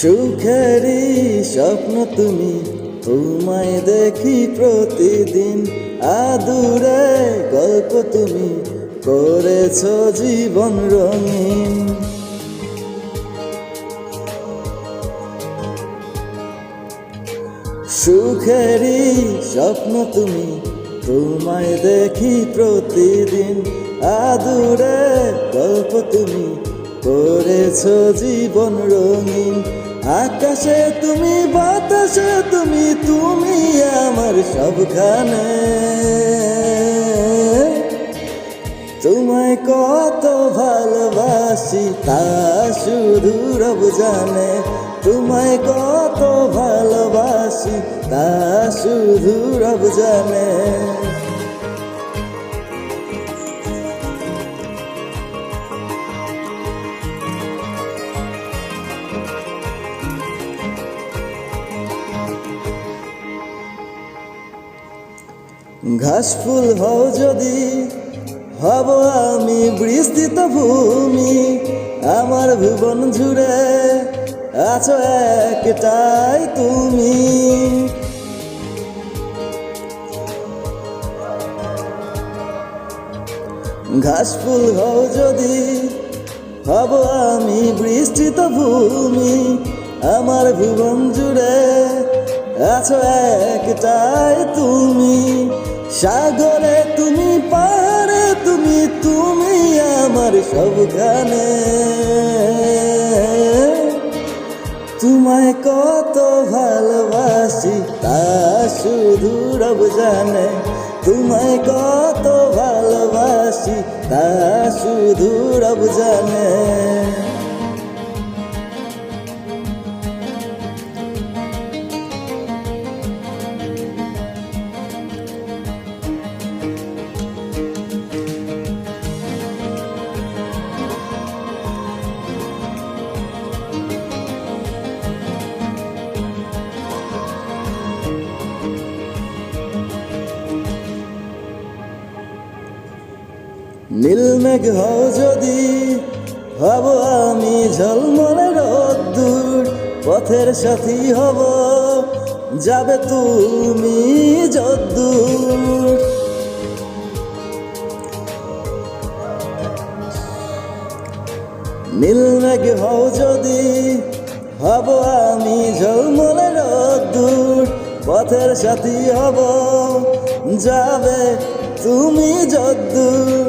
সুখেরই স্বপ্ন তুমি, তোমায় দেখি প্রতিদিন। আদুরে গল্প তুমি, করেছ জীবন রঙিন। সুখেরই স্বপ্ন তুমি, তোমায় দেখি প্রতিদিন। আদুরে গল্প তুমি, করেছ জীবন রঙিন। আকাশে তুমি, বাতাসে তুমি তুমি আমার সবখানে। তোমায় কত ভালোবাসি তা শুধু রব জানে। তোমায় কত ভালোবাসি তা শুধু রব জানে। ঘাস ফুল হও যদি, হব আমি বিস্তৃত ভূমি। আমার ভুবন জুড়ে আছো একটাই তুমি। ঘাস ফুল হও যদি, হব আমি বৃষ্টিত ভূমি। আমার ভুবন জুড়ে আছো একটাই তুমি। সাগরে তুমি পারে, তুমি তুমি আমার সব সবখানে তোমায় কত ভালোবাসি তা শুধু রব জানে। তোমায় কত ভালোবাসি তা শুধু রব জানে। নীল মেঘ যদি হব আমি ঝলমলে রোদ্দুর পথের সাথী হব, যাবে তুমি যদ্দূর। নীল মেঘ হও যদি হব আমি ঝলমলে রোদ্দুর পথের সাথী হব, যাবে তুমি যদ্দূর।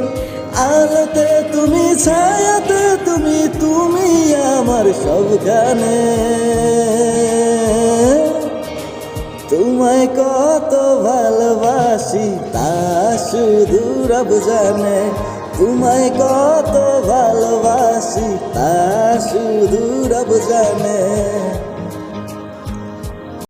আলোতে তুমি ছায়াতে তুমি তুমি আমার সব সবখানে তোমায় কত ভালোবাসি তা শুধু রব জানে। তোমায় কত ভালোবাসি তা শুধু রব জানে।